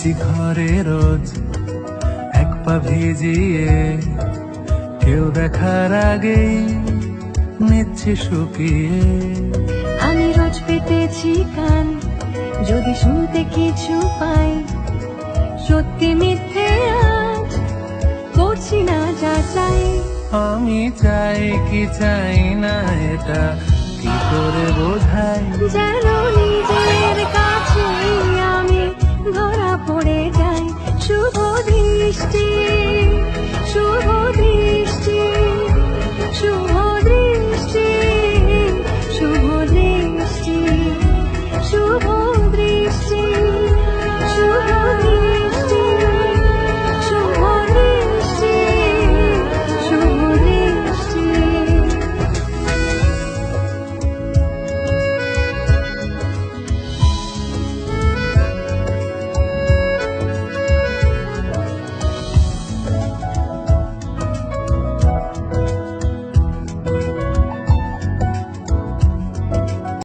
শিখরে রোজ এক পা ভিজিয়ে। কেউ দেখার আগেই নিচ্ছে শুকিয়ে। আমি রোজ পেতেছি কান যদি শুনতে কিছু পাই। সত্যি মিথ্যে আজ করছি না যাচাই আমি চাই কি চাই না এটা কি করে বোঝাই? যেন tasty.